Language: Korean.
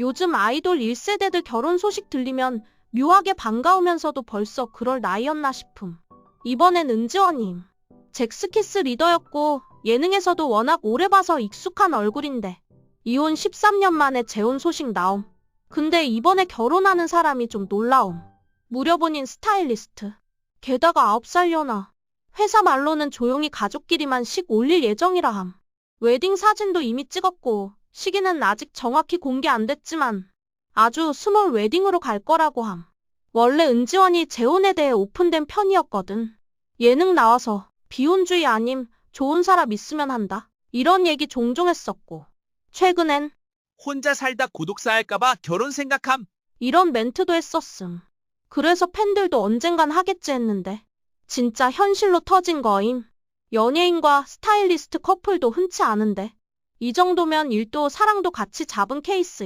요즘 아이돌 1세대들 결혼 소식 들리면 묘하게 반가우면서도 벌써 그럴 나이였나 싶음. 이번엔 은지원님. 잭스키스 리더였고 예능에서도 워낙 오래 봐서 익숙한 얼굴인데 이혼 13년 만에 재혼 소식 나옴. 근데 이번에 결혼하는 사람이 좀 놀라움. 무려 본인 스타일리스트. 게다가 9살려나. 회사 말로는 조용히 가족끼리만 식 올릴 예정이라 함. 웨딩 사진도 이미 찍었고 시기는 아직 정확히 공개 안 됐지만 아주 스몰 웨딩으로 갈 거라고 함. 원래 은지원이 재혼에 대해 오픈된 편이었거든. 예능 나와서 비혼주의 아님 좋은 사람 있으면 한다. 이런 얘기 종종 했었고. 최근엔 혼자 살다 고독사 할까봐 결혼 생각함. 이런 멘트도 했었음. 그래서 팬들도 언젠간 하겠지 했는데 진짜 현실로 터진 거임. 연예인과 스타일리스트 커플도 흔치 않은데 이 정도면 일도 사랑도 같이 잡은 케이스임.